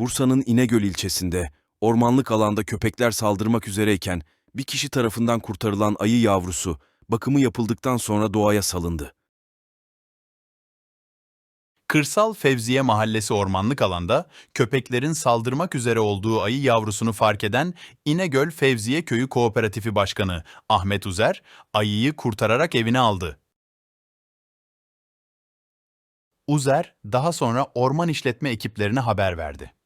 Bursa'nın İnegöl ilçesinde ormanlık alanda köpekler saldırmak üzereyken bir kişi tarafından kurtarılan ayı yavrusu bakımı yapıldıktan sonra doğaya salındı. Kırsal Fevziye Mahallesi ormanlık alanda köpeklerin saldırmak üzere olduğu ayı yavrusunu fark eden İnegöl Fevziye Köyü Kooperatifi Başkanı Ahmet Uzer, ayıyı kurtararak evine aldı. Uzer, daha sonra orman işletme ekiplerine haber verdi.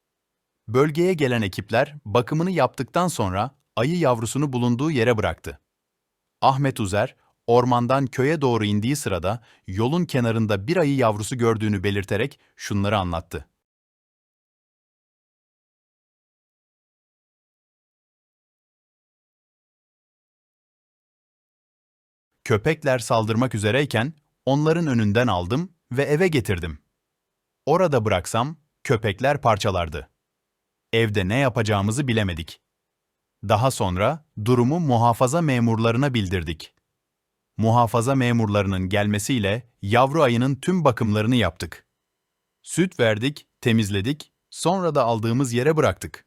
Bölgeye gelen ekipler bakımını yaptıktan sonra ayı yavrusunu bulunduğu yere bıraktı. Ahmet Uzer, ormandan köye doğru indiği sırada yolun kenarında bir ayı yavrusu gördüğünü belirterek şunları anlattı. Köpekler saldırmak üzereyken onların önünden aldım ve eve getirdim. Orada bıraksam köpekler parçalardı. Evde ne yapacağımızı bilemedik. Daha sonra durumu muhafaza memurlarına bildirdik. Muhafaza memurlarının gelmesiyle yavru ayının tüm bakımlarını yaptık. Süt verdik, temizledik, sonra da aldığımız yere bıraktık.